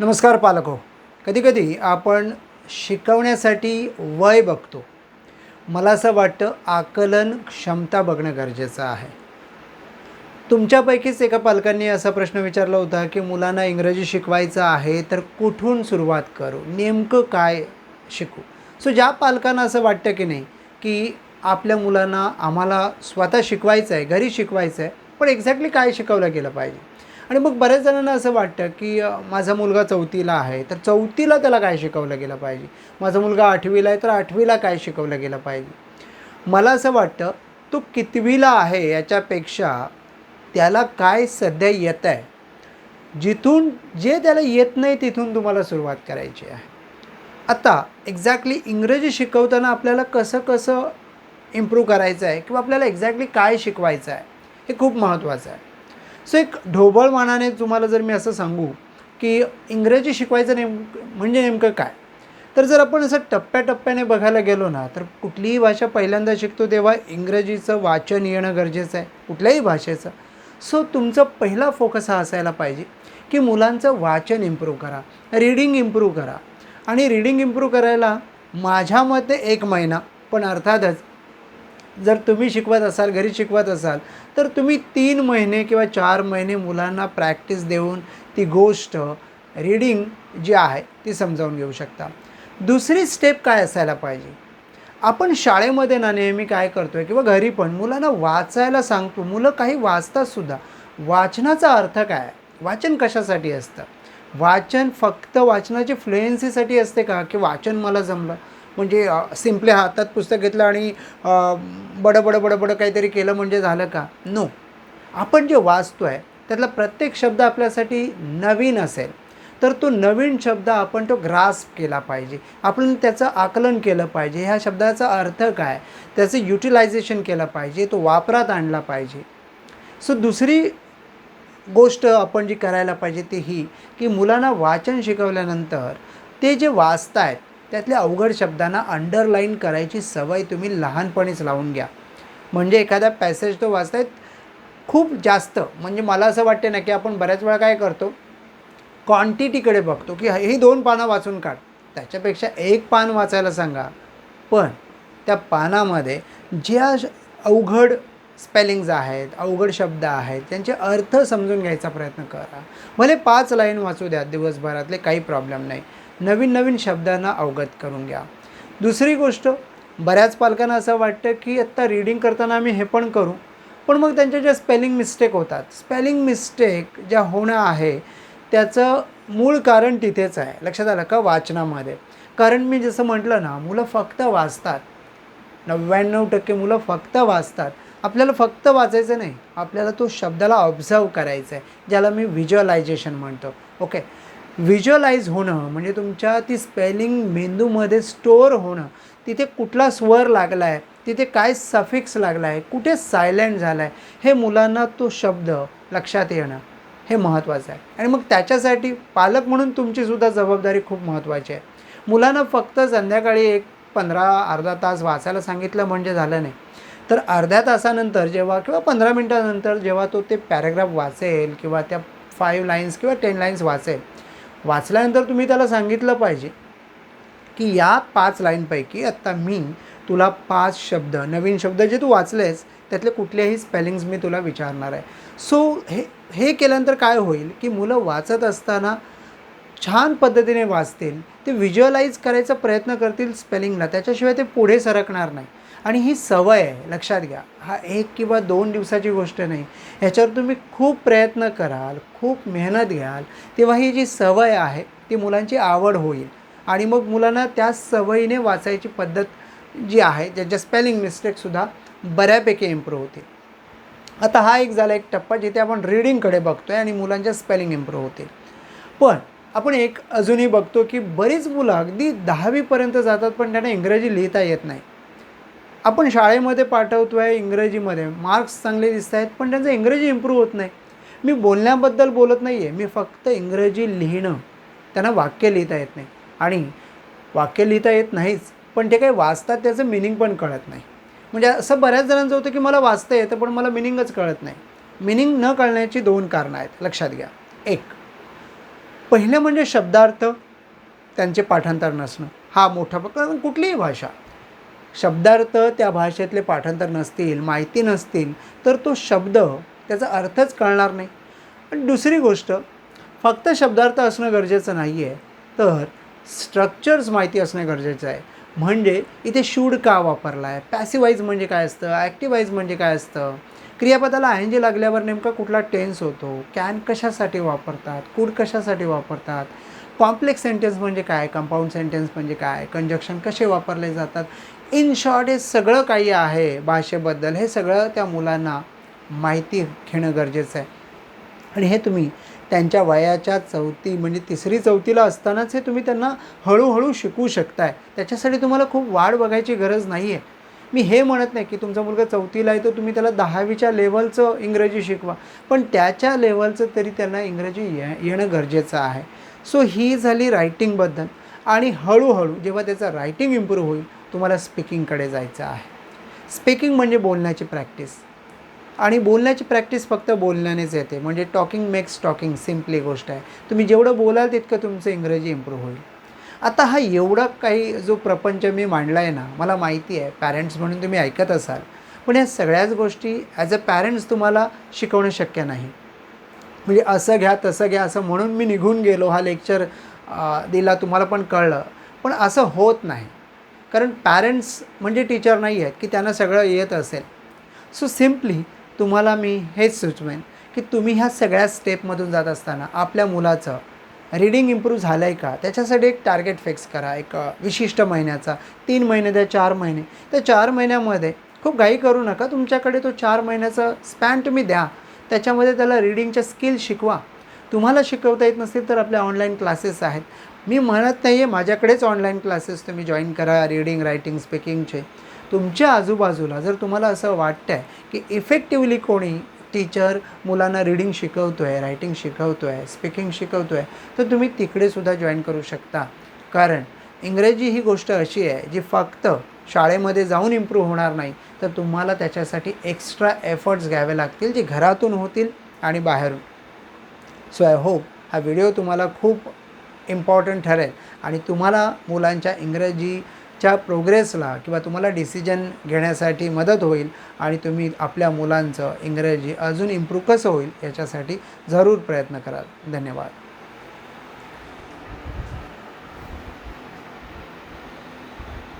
नमस्कार पालक. हो कधीकधी आपण शिकवण्यासाठी वय बघतो. मला असं वाटतं आकलन क्षमता बघणं गरजेचं आहे. तुमच्यापैकीच एका पालकांनी असा प्रश्न विचारला होता की मुलांना इंग्रजी शिकवायचं आहे तर कुठून सुरुवात करू? नेमकं काय शिकू? सो ज्या पालकांना असं वाटतं की नाही की आपल्या मुलांना आम्हाला स्वतः शिकवायचं आहे घरी शिकवायचं आहे पण एक्झॅक्टली काय शिकवलं गेलं पाहिजे? आणि मग बऱ्याच जणांना असं वाटतं की माझा मुलगा चौथीला आहे तर चौथीला त्याला काय शिकवलं गेलं पाहिजे? माझा मुलगा आठवीला आहे तर आठवीला काय शिकवलं गेलं पाहिजे? मला असं वाटतं तो कितवीला आहे याच्यापेक्षा त्याला काय सध्या येत आहे जिथून जे त्याला येत नाही तिथून तुम्हाला सुरुवात करायची आहे. आता एक्झॅक्टली इंग्रजी शिकवताना आपल्याला कसं कसं इम्प्रूव्ह करायचं आहे? किंवा आपल्याला एक्झॅक्टली काय शिकवायचं आहे? हे खूप महत्त्वाचं आहे. सो एक ढोबळ मानाने तुम्हाला जर मी असं सांगू की इंग्रजी शिकवायचं नेम म्हणजे नेमकं काय? तर जर आपण असं टप्प्याटप्प्याने बघायला गेलो ना तर कुठलीही भाषा पहिल्यांदा शिकतो तेव्हा इंग्रजीचं वाचन येणं गरजेचं आहे कुठल्याही भाषेचं. सो तुमचा पहिला फोकस हा असायला पाहिजे की मुलांचं वाचन इम्प्रूव्ह करा रीडिंग इम्प्रूव्ह करा. आणि रीडिंग इम्प्रूव्ह करायला माझ्या मते एक महिना पण अर्थातच जर तुम्ही शिकवत असाल घरी शिकवत असाल तर तुम्ही तीन महिने किंवा चार महिने मुलांना प्रॅक्टिस देऊन ती गोष्ट रीडिंग जी आहे ती समजावून घेऊ शकता. दुसरी स्टेप काय असायला पाहिजे? आपण शाळेमध्ये ना नेहमी काय करतो आहे किंवा घरी पण मुलांना वाचायला सांगतो. मुलं काही वाचतातसुद्धा वाचनाचा अर्थ काय? वाचन कशासाठी असतं? वाचन फक्त वाचनाची फ्लुएन्सीसाठी असते का? की वाचन मला जमलं? म्हणजे सिम्पली हातात पुस्तक घेतलं आणि बडं बडं बडं बडं काहीतरी केलं म्हणजे झालं का? नो. आपण जे वाचतो आहे त्यातला प्रत्येक शब्द आपल्यासाठी नवीन असेल. तर तो नवीन शब्द आपण तो ग्रास्प केला पाहिजे. आपण त्याचं आकलन केलं पाहिजे. ह्या शब्दाचा अर्थ काय? त्याचं युटिलायझेशन केलं पाहिजे. तो वापरात आणला पाहिजे. सो दुसरी गोष्ट आपण जी करायला पाहिजे ती ही की मुलांना वाचन शिकवल्यानंतर ते जे वाचतायत त्यातल्या अवघड शब्दांना अंडरलाईन करायची सवय तुम्ही लहानपणीच लावून घ्या. म्हणजे एखादा पॅसेज तो वाचतायत खूप जास्त. म्हणजे मला असं वाटते ना की आपण बऱ्याच वेळा काय करतो? क्वांटिटीकडे बघतो की ही दोन पानं वाचून काढ. त्याच्यापेक्षा एक पान वाचायला सांगा. पण त्या पानामध्ये ज्या अवघड स्पेलिंग्ज आहेत अवघड शब्द आहेत त्यांचे अर्थ समजून घ्यायचा प्रयत्न करा. भले पाच लाईन वाचू द्या दिवसभरातले काही प्रॉब्लेम नाही. नवीन नवीन शब्दांना अवगत करून घ्या. दुसरी गोष्ट बऱ्याच पालकांना असं वाटतं की आत्ता रीडिंग करताना आम्ही हे पण करू. पण मग त्यांच्या ज्या स्पेलिंग मिस्टेक होतात स्पेलिंग मिस्टेक ज्या होणं आहे त्याचं मूळ कारण तिथेच आहे. लक्षात आलं का? वाचनामध्ये. कारण मी जसं म्हटलं ना मुलं फक्त वाचतात. नव्याण्णव टक्के मुलं फक्त वाचतात. आपल्याला फक्त वाचायचं नाही. आपल्याला तो शब्दाला ऑब्झर्व करायचा आहे ज्याला मी व्हिज्युअलायझेशन म्हणतो. ओके व्हिज्युअलाइज होणं म्हणजे तुमच्या ती स्पेलिंग मेंदूमध्ये स्टोअर होणं तिथे कुठला स्वर लागला आहे तिथे काय सफिक्स लागला आहे कुठे सायलेंट झाला आहे हे मुलांना तो शब्द लक्षात येणं हे महत्त्वाचं आहे. आणि मग त्याच्यासाठी पालक म्हणून तुमचीसुद्धा जबाबदारी खूप महत्त्वाची आहे. मुलांना फक्त संध्याकाळी एक पंधरा अर्धा तास वाचायला सांगितलं म्हणजे झालं नाही. तर अर्ध्या तासानंतर जेव्हा किंवा पंधरा मिनटानंतर जेव्हा तो ते पॅरेग्राफ वाचेल किंवा त्या फाईव्ह लाईन्स किंवा टेन लाईन्स वाचेल वाचल्यानंतर तुम्ही त्याला सांगितलं पाहिजे की या पाच लाईनपैकी आत्ता मी तुला पाच शब्द नवीन शब्द जे तू वाचलेस त्यातले कुठलेही स्पेलिंग्स मी तुला विचारणार आहे. सो हे हे केल्यानंतर काय होईल की मुलं वाचत असताना छान पद्धतीने वाचतील ते व्हिज्युअलाइज करायचा प्रयत्न करतील स्पेलिंगला त्याच्याशिवाय ते पुढे सरकणार नाही. आणि ही सवय आहे लक्षात घ्या हा एक किंवा दोन दिवसाची गोष्ट नाही. ह्याच्यावर तुम्ही खूप प्रयत्न कराल खूप मेहनत घ्याल तेव्हा ही जी सवय आहे ती मुलांची आवड होईल. आणि मग मुलांना त्या सवयीने वाचायची पद्धत जी आहे ज्याच्या स्पेलिंग मिस्टेकसुद्धा बऱ्यापैकी इम्प्रूव्ह होतील. आता हा एक झाला एक टप्पा जिथे आपण रीडिंगकडे बघतो आहे आणि मुलांच्या स्पेलिंग इम्प्रूव्ह होतील. पण आपण एक अजूनही बघतो की बरीच मुलं अगदी दहावीपर्यंत जातात पण त्यांना इंग्रजी लिहिता येत नाही. आपण शाळेमध्ये पाठवतो आहे इंग्रजीमध्ये. मार्क्स चांगले दिसत आहेत पण त्यांचं इंग्रजी इम्प्रूव्ह होत नाही. मी बोलण्याबद्दल बोलत नाही आहे मी फक्त इंग्रजी लिहिणं त्यांना वाक्य लिहिता येत नाही. आणि वाक्य लिहिता येत नाहीच पण ते काही वाचतात त्याचं मिनिंग पण कळत नाही. म्हणजे असं बऱ्याच जणांचं होतं की मला वाचता येतं पण मला मिनिंगच कळत नाही. मिनिंग न कळण्याची दोन कारणं आहेत. लक्षात घ्या. एक पहिलं म्हणजे शब्दार्थ त्यांचे पाठांतर नसणं. हा मोठा प्रकार. कुठलीही भाषा शब्दार्थ त्या भाषेतले पाठांतर नसतील माहिती नसतील तर तो शब्द त्याचा अर्थच कळणार नाही. आणि दुसरी गोष्ट फक्त शब्दार्थ असणं गरजेचं नाही आहे तर स्ट्रक्चर्स माहिती असणं गरजेचं आहे. म्हणजे इथे शूड का वापरला आहे पॅसिवाईज म्हणजे काय असतं? ॲक्टिवाईज म्हणजे काय असतं? क्रियापदाला आयनजी लागल्यावर नेमका कुठला टेन्स होतो? कॅन कशासाठी वापरतात? कूड कशासाठी वापरतात? कॉम्प्लेक्स सेंटेन्स म्हणजे काय? कंपाऊंड सेंटेन्स म्हणजे काय? कंजक्शन कसे वापरले जातात? इन शॉर्ट हे सगळं काही आहे भाषेबद्दल. हे सगळं त्या मुलांना माहिती घेणं गरजेचं आहे. आणि हे तुम्ही त्यांच्या वयाच्या चौथी म्हणजे तिसरी चौथीला असतानाच हे तुम्ही त्यांना हळूहळू शिकवू शकताय. त्याच्यासाठी तुम्हाला खूप वाढ बघायची गरज नाही आहे मी हे म्हणत नाही की तुमचा मुलगा चौथीला आहे तर तुम्ही त्याला दहावीच्या लेवलचं इंग्रजी शिकवा. पण त्याच्या लेवलचं तरी त्यांना इंग्रजी ये येणं गरजेचं आहे. सो ही झाली रायटिंगबद्दल आणि हळूहळू जेव्हा त्याचं रायटिंग इम्प्रूव्ह होईल तुम्हाला स्पीकिंगकडे जायचं आहे. स्पीकिंग म्हणजे बोलण्याची प्रॅक्टिस आणि बोलण्याची प्रॅक्टिस फक्त बोलण्यानेच येते. म्हणजे टॉकिंग मेक्स टॉकिंग सिम्पली गोष्ट आहे. तुम्ही जेवढं बोलाल तितकं तुमचं इंग्रजी इम्प्रूव्ह होईल. आता हा एवढा काही जो प्रपंच मी मांडला आहे ना मला माहिती आहे पॅरेंट्स म्हणून तुम्ही ऐकत असाल पण या सगळ्याच गोष्टी ॲज अ पॅरेंट्स तुम्हाला शिकवणं शक्य नाही. म्हणजे असं घ्या तसं घ्या असं म्हणून मी निघून गेलो हा लेक्चर दिला तुम्हाला पण कळलं. पण असं होत नाही. कारण पॅरेंट्स म्हणजे टीचर नाही आहेत की त्यांना सगळं येत असेल. सो सिम्पली तुम्हाला मी हेच सुचवेन की तुम्ही ह्या सगळ्या स्टेपमधून जात असताना आपल्या मुलाचं रीडिंग इम्प्रूव्ह झालं आहे का? त्याच्यासाठी एक टार्गेट फिक्स करा एक विशिष्ट महिन्याचा. तीन महिने त्या चार महिने. त्या चार महिन्यामध्ये खूप घाई करू नका. तुमच्याकडे तो चार महिन्याचा स्पॅन तुम्ही द्या. त्याच्यामध्ये त्याला रीडिंगच्या स्किल शिकवा. तुम्हाला शिकवता येत नसतील तर आपल्या ऑनलाईन क्लासेस आहेत. मी म्हणत नाही आहे माझ्याकडेच ऑनलाईन क्लासेस तुम्ही जॉईन करा रीडिंग रायटिंग स्पीकिंगचे तुमच्या आजूबाजूला जर तुम्हाला असं वाटतं आहे की इफेक्टिवली कोणी टीचर मुलांना रीडिंग शिकवतो आहे रायटिंग शिकवतो आहे स्पीकिंग शिकवतो आहे तर तुम्ही तिकडेसुद्धा जॉईन करू शकता. कारण इंग्रजी ही गोष्ट अशी आहे जी फक्त शाळेमध्ये जाऊन इम्प्रूव्ह होणार नाही तर तुम्हाला त्याच्यासाठी एक्स्ट्रा एफर्ट्स घ्यावे लागतील जे घरातून होतील आणि बाहेरून. सो आय होप हा व्हिडिओ तुम्हाला खूप इम्पॉर्टंट ठरेल. आणि तुम्हाला मुलांच्या इंग्रजीच्या प्रोग्रेसला किंवा तुम्हाला डिसिजन घेण्यासाठी मदत होईल आणि तुम्ही आपल्या मुलांचं इंग्रजी अजून इम्प्रूव्ह कसं होईल याच्यासाठी जरूर प्रयत्न कराल. धन्यवाद.